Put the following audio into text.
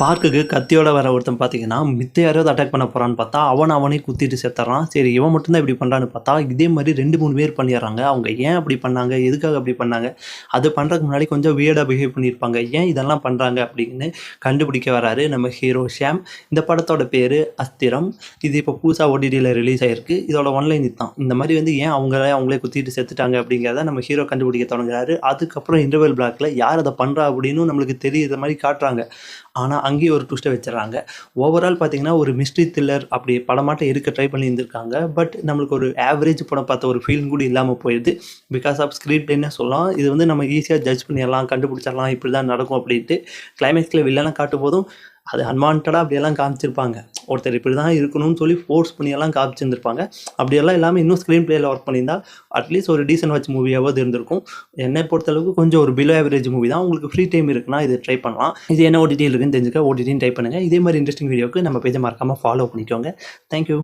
பார்க்குக்கு கத்தியோட வர ஒருத்தன் பார்த்தீங்கன்னா மித்த யாராவது அட்டாக் பண்ண போகிறான்னு பார்த்தா அவன் அவனே குத்திட்டு செத்துறான். சரி இவன் மட்டும்தான் இப்படி பண்ணுறான்னு பார்த்தா இதே மாதிரி ரெண்டு மூணு பேர் பண்ணிடுறாங்க. அவங்க ஏன் அப்படி பண்ணாங்க? எதுக்காக அப்படி பண்ணாங்க? அது பண்ணுறதுக்கு முன்னாடி கொஞ்சம் வியர்டாக பிஹேவ் பண்ணியிருப்பாங்க. ஏன் இதெல்லாம் பண்ணுறாங்க அப்படின்னு கண்டுபிடிக்க வராரு நம்ம ஹீரோ ஷாம் இந்த படத்தோட பேர் அஸ்திரம். இது இப்போ புதுசாக ஓடிடியில் ரிலீஸ் ஆகிருக்கு இதோட ஒன்லைன் இதுதான். இந்த மாதிரி வந்து ஏன் அவங்களே அவங்களே குத்திட்டு செத்துட்டாங்க அப்படிங்கிறத நம்ம ஹீரோ கண்டுபிடிக்க தொடங்குறாரு. அதுக்கப்புறம் இன்டர்வல் பிளாக்ல யார் அதை பண்ணுறா அப்படின்னு நம்மளுக்கு தெரியுற மாதிரி காட்டுறாங்க. ஆனால் அங்கேயும் ஒரு ட்விஸ்ட்டை வச்சிடறாங்க. ஓவரால் பார்த்தீங்கன்னா ஒரு மிஸ்ட்ரி த்ரில்லர் அப்படி படமாட்டம் இருக்க ட்ரை பண்ணி இருந்திருக்காங்க பட் நம்மளுக்கு ஒரு ஆவரேஜ் படம் பார்த்த ஒரு ஃபீலிங் கூட இல்லாமல் போயிடுது. பிகாஸ் ஆஃப் ஸ்க்ரீன் என்ன சொல்லலாம். இது வந்து நம்ம ஈஸியாக ஜட்ஜ் பண்ணிடலாம் கண்டுபிடிச்சிடலாம் இப்படி தான் நடக்கும் அப்படின்ட்டு கிளைமேக்ஸில் வில்லலாம் காட்டும் போதும் அது அன்வான்டாக அப்படியெல்லாம் காமிச்சிருப்பாங்க. ஒருத்தர் இப்படி தான் இருக்கணும்னு சொல்லி ஃபோர்ஸ் பண்ணியெல்லாம் காமிச்சிருந்துருப்பாங்க. அப்படியெல்லாம் இல்லாமல் இன்னும் ஸ்க்ரீன் பிளேயில் ஒர்க் பண்ணியிருந்தால் அட்லீஸ்ட் ஒரு டீசன்ட் வாட்ச் மூவியாவது இருந்திருக்கும். என்னை பொறுத்தளவுக்கு கொஞ்சம் ஒரு பிலோ ஆவரேஜ் மூவி தான். உங்களுக்கு ஃப்ரீ டைம் இருக்குன்னா இதை ட்ரை பண்ணலாம். இது என்ன ஓடிடி இருக்குன்னு தெரிஞ்சுக்க ஓடிடின்னு ட்ரை பண்ணுங்கள் இதே மாதிரி இன்ட்ரெஸ்டிங் வீடியோக்கு நம்ம பேஜை மறக்காமல் ஃபாலோ பண்ணிக்கோங்க. தேங்க்யூ